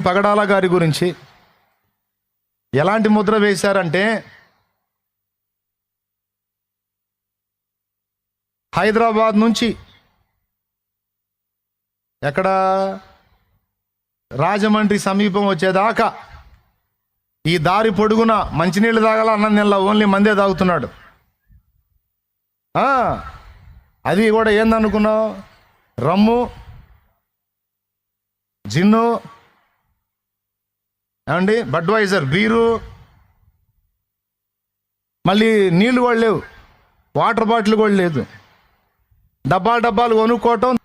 పగడాల గారి గురించి ఎలాంటి ముద్ర వేశారంటే హైదరాబాద్ నుంచి ఎక్కడ రాజమండ్రి సమీపం వచ్చేదాకా ఈ దారి పొడుగున మంచినీళ్ళు తాగాల అన్నం నెల ఓన్లీ మందే తాగుతున్నాడు. ఆ, అది కూడా ఏందనుకున్నావు? రమ్ము జిన్ను ఏమండి? Budweiser beer. మళ్ళీ నీళ్ళు కూడా లేవు. వాటర్ బాటిల్ కూడా లేదు. డబ్బాలు డబ్బాలు కొనుక్కోవటం.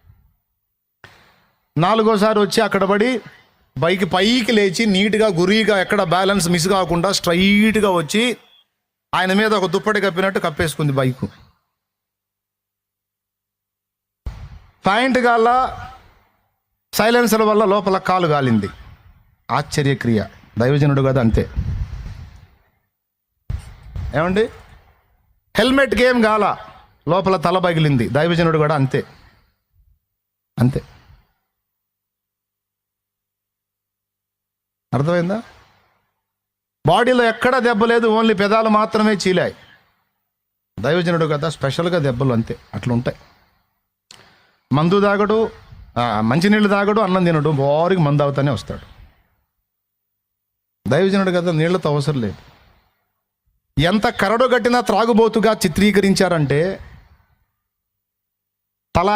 నాలుగోసారి వచ్చి అక్కడ పడి బైక్ పైకి లేచి నీట్గా గురిగా ఎక్కడ బ్యాలెన్స్ మిస్ కాకుండా స్ట్రైట్గా వచ్చి ఆయన మీద ఒక దుప్పటి కప్పినట్టు కప్పేసుకుంది బైకు. పాయింట్ గాల సైలెన్సర్ వల్ల లోపల కాలు గాలింది. ఆశ్చర్యక్రియ. దైవజనుడు కదా అంతే. ఏమండి? హెల్మెట్ గేమ్ గాల లోపల తల పగిలింది. దైవజనుడు కూడా అంతే. అంతే. అర్థమైందా? బాడీలో ఎక్కడ దెబ్బ లేదు ఓన్లీ పెదాలు మాత్రమే చీలాయి. దైవజనుడు కదా స్పెషల్గా దెబ్బలు అంతే. అట్లా ఉంటాయి మందు తాగడు మంచినీళ్ళు తాగడు అన్నం తినడు బోరికి మందు అవుతానే వస్తాడు. దైవజనుడు కదా నీళ్ళతో అవసరం లేదు. ఎంత కరడు కట్టినా త్రాగుబోతుగా చిత్రీకరించారంటే తల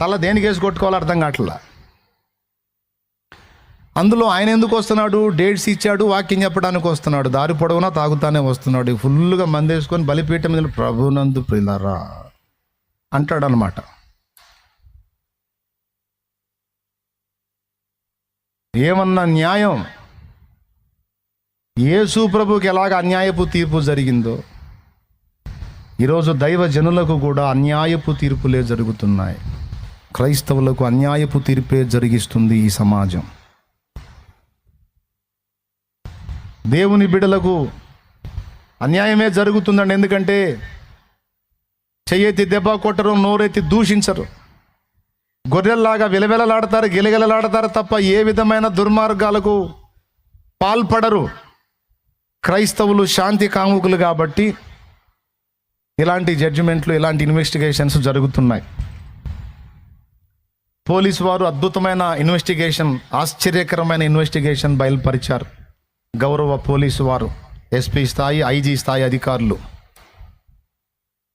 తల దేనికి వేసి కొట్టుకోవాలో అర్థం కావట్లా? అందులో ఆయన ఎందుకు వస్తున్నాడు? డేట్స్ ఇచ్చాడు వాకింగ్ చెప్పడానికి వస్తున్నాడు. దారి పొడవునా తాగుతానే వస్తున్నాడు. ఫుల్గా మందేసుకొని బలిపీఠం మీద ప్రభునందు ప్రిలరా అంటాడు అనమాట ఏమన్నా న్యాయం? యేసు ప్రభుకి ఎలాగ అన్యాయపు తీర్పు జరిగిందో ఈరోజు దైవ జనులకు కూడా అన్యాయపు తీర్పులే జరుగుతున్నాయి. క్రైస్తవులకు అన్యాయపు తీర్పే జరిగిస్తుంది ఈ సమాజం. దేవుని బిడలకు అన్యాయమే జరుగుతుందండి. ఎందుకంటే చెయ్యెత్తి దెబ్బ కొట్టరు నోరెత్తి దూషించరు. గొర్రెల్లాగా విలవిలలాడతారు గిలగిలలాడతారు తప్ప ఏ విధమైన దుర్మార్గాలకు పాల్పడరు. క్రైస్తవులు శాంతి కాముకులు కాబట్టి ఇలాంటి జడ్జిమెంట్లు ఇలాంటి ఇన్వెస్టిగేషన్స్ జరుగుతున్నాయి. పోలీసు వారు అద్భుతమైన ఇన్వెస్టిగేషన్ ఆశ్చర్యకరమైన ఇన్వెస్టిగేషన్ బయలుపరిచారు. గౌరవ పోలీసు వారు ఎస్పీ స్థాయి ఐజీ స్థాయి అధికారులు.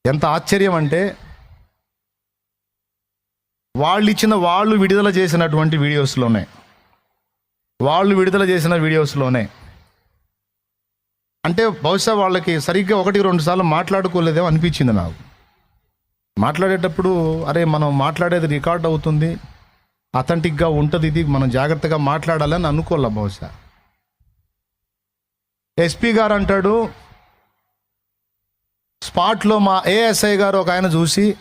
ఎంత ఆశ్చర్యం అంటే వాళ్ళు ఇచ్చిన వాళ్ళు విడుదల చేసినటువంటి వీడియోస్లోనే. వాళ్ళు విడుదల చేసిన వీడియోస్లోనే. అంటే బహుశా వాళ్ళకి సరిగ్గా ఒకటి రెండు సార్లు మాట్లాడుకోలేదేమో అనిపించింది నాకు. మాట్లాడేటప్పుడు అరే మనం మాట్లాడేది రికార్డ్ అవుతుంది. అథెంటిక్గా ఉంటుంది ఇది మనం జాగ్రత్తగా మాట్లాడాలని అనుకోలే బహుశా. ఎస్పీ గారు అంటాడు స్పాట్లో మా ఏఎస్ఐ గారు ఒక ఆయన చూసి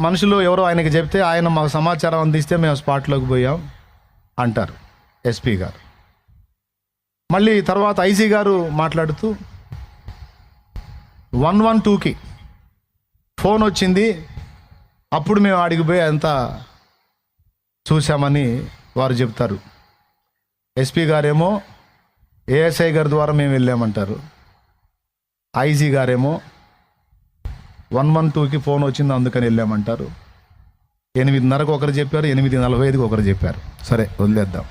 మనుషులు ఎవరో ఆయనకి చెప్తే ఆయన మాకు సమాచారం అందిస్తే మేము స్పాట్లోకి పోయాం అంటారు ఎస్పీ గారు. మళ్ళీ తర్వాత ఐసీ గారు మాట్లాడుతూ వన్ వన్ టూకి ఫోన్ వచ్చింది అప్పుడు మేము అడిగిపోయి అంతా చూసామని వారు చెప్తారు. ఎస్పీ గారేమో ఏఎస్ఐ గారి ద్వారా మేము వెళ్ళామంటారు. ఐజీ గారేమో వన్ వన్ టూకి ఫోన్ వచ్చింది అందుకని వెళ్ళామంటారు. ఎనిమిదిన్నరకు ఒకరు చెప్పారు ఎనిమిది నలభై ఐదుకి ఒకరు చెప్పారు. సరే వదిలేద్దాం.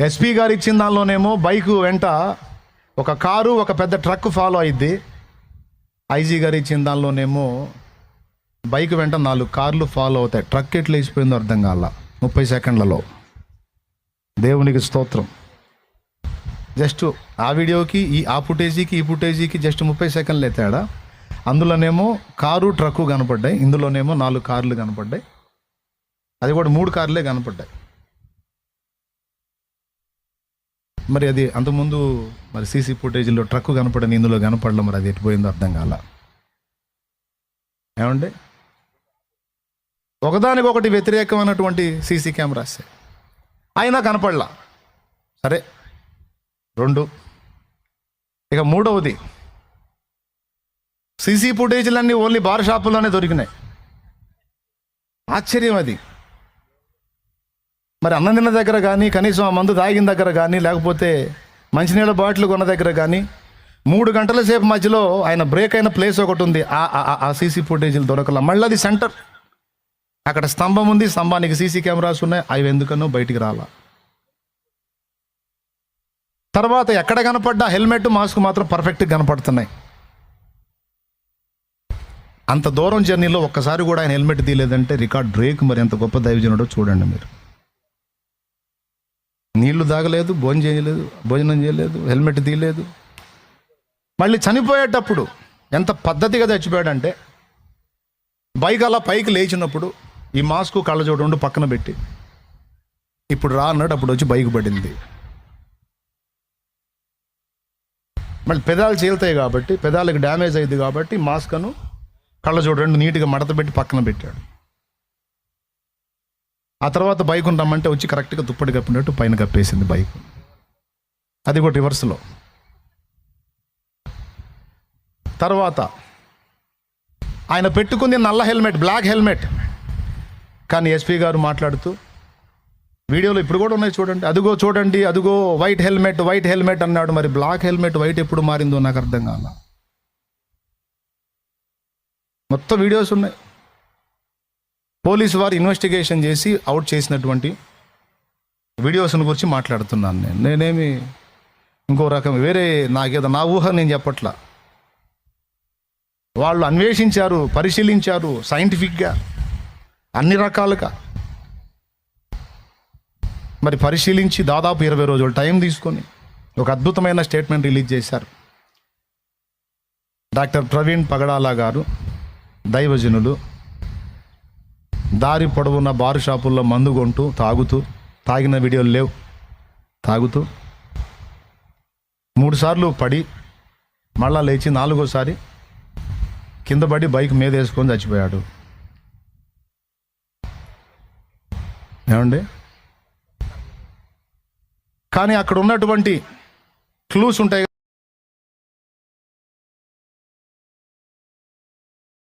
ఎస్పీ గారు ఇచ్చిన దానిలోనేమో బైక్ వెంట ఒక కారు ఒక పెద్ద ట్రక్ ఫాలో అయింది ఐజీ గారు ఇచ్చిన దానిలోనేమో బైక్ వెంట నాలుగు కార్లు ఫాలో అవుతాయి. ట్రక్ ఎట్లా వేసిపోయిందో అర్థం కాల? ముప్పై సెకండ్లలో. దేవునికి స్తోత్రం. జస్ట్ ఆ వీడియోకి ఈ ఆ ఫుటేజీకి ఈ ఫుటేజీకి జస్ట్ ముప్పై సెకండ్లు తేడా అందులోనేమో కారు ట్రక్కు కనపడ్డాయి. ఇందులోనేమో నాలుగు కార్లు కనపడ్డాయి. అది కూడా మూడు కార్లే కనపడ్డాయి. మరి అది అంతకుముందు మరి సీసీ ఫుటేజీలో ట్రక్కు కనపడని ఇందులో కనపడలే మరి అది ఎట్టిపోయిందో అర్థం కాల? ఏమండి? ఒకదానికొకటి వ్యతిరేకమైనటువంటి సీసీ కెమెరాస్. అయినా కనపడలా. సరే. రెండు. ఇక మూడవది. సీసీ ఫుటేజ్లన్నీ ఓన్లీ బార్ షాపుల్లోనే దొరికినాయి. ఆశ్చర్యం అది. మరి అన్నం తిన్న దగ్గర కానీ కనీసం ఆ మందు తాగిన దగ్గర కానీ లేకపోతే మంచినీళ్ళ బాటిల్ కొన్న దగ్గర కానీ మూడు గంటల సేపు మధ్యలో ఆయన బ్రేక్ అయిన ప్లేస్ ఒకటి ఉంది. ఆ- ఆ- ఆ సీసీ ఫుటేజీలు దొరకల. మళ్ళీ అది సెంటర్. అక్కడ స్తంభం ఉంది. స్తంభానికి సీసీ కెమెరాస్ ఉన్నాయి. అవి ఎందుకనో బయటికి రాలా. తర్వాత ఎక్కడ కనపడ్డా హెల్మెట్ మాస్క్ మాత్రం పర్ఫెక్ట్గా కనపడుతున్నాయి. అంత దూరం జర్నీలో ఒక్కసారి కూడా ఆయన హెల్మెట్ తీయలేదంటే రికార్డ్ బ్రేక్ మరి ఎంత గొప్ప దైవజనుడో చూడండి మీరు. నీళ్ళు తాగలేదు భోజనం చేయలేదు భోజనం చేయలేదు హెల్మెట్ తీయలేదు. మళ్ళీ చనిపోయేటప్పుడు ఎంత పద్ధతిగా చచ్చిపోయాడంటే బైక్ అలా పైకి లేచినప్పుడు ఈ మాస్క్ కళ్ళజోడు పక్కన పెట్టి ఇప్పుడు రా అన్నాడు అప్పుడు వచ్చి బైక్ పడింది. మళ్ళీ పెదాలు చీలుతాయి కాబట్టి పెదాలకు డ్యామేజ్ అయింది కాబట్టి మాస్క్ను కళ్ళజోడు రెండు నీట్గా మడత పెట్టి పక్కన పెట్టాడు. ఆ తర్వాత బైక్ రమ్మంటే వచ్చి కరెక్ట్గా దుప్పటి కప్పినట్టు పైన కప్పేసింది బైక్. అది కూడా రివర్స్లో. తర్వాత ఆయన పెట్టుకుంది నల్ల హెల్మెట్ బ్లాక్ హెల్మెట్. కానీ ఎస్పీ గారు మాట్లాడుతూ వీడియోలో ఇప్పుడు కూడా ఉన్నాయి చూడండి. అదిగో చూడండి అదిగో వైట్ హెల్మెట్ వైట్ హెల్మెట్ అన్నాడు. మరి బ్లాక్ హెల్మెట్ వైట్ ఎప్పుడు మారిందో నాకు అర్థం కాల. మొత్తం వీడియోస్ ఉన్నాయి. పోలీసు వారు ఇన్వెస్టిగేషన్ చేసి అవుట్ చేసినటువంటి వీడియోస్ని గురించి మాట్లాడుతున్నాను నేను. నేనేమి ఇంకో రకం వేరే నాకేదో నా ఊహ నేను చెప్పట్లా. వాళ్ళు అన్వేషించారు పరిశీలించారు సైంటిఫిక్గా అన్ని రకాలుగా. మరి పరిశీలించి దాదాపు ఇరవై రోజులు టైం తీసుకొని ఒక అద్భుతమైన స్టేట్మెంట్ రిలీజ్ చేశారు. డాక్టర్ ప్రవీణ్ పగడాలా గారు దైవజనులు దారి పొడవున్న బారు షాపుల్లో మందు కొంటూ తాగుతూ తాగిన వీడియోలు లేవు. తాగుతూ మూడుసార్లు పడి మళ్ళా లేచి నాలుగోసారి కింద పడి బైక్ మీద వేసుకొని చచ్చిపోయాడు. ఏమండి? కానీ అక్కడ ఉన్నటువంటి క్లూస్ ఉంటాయి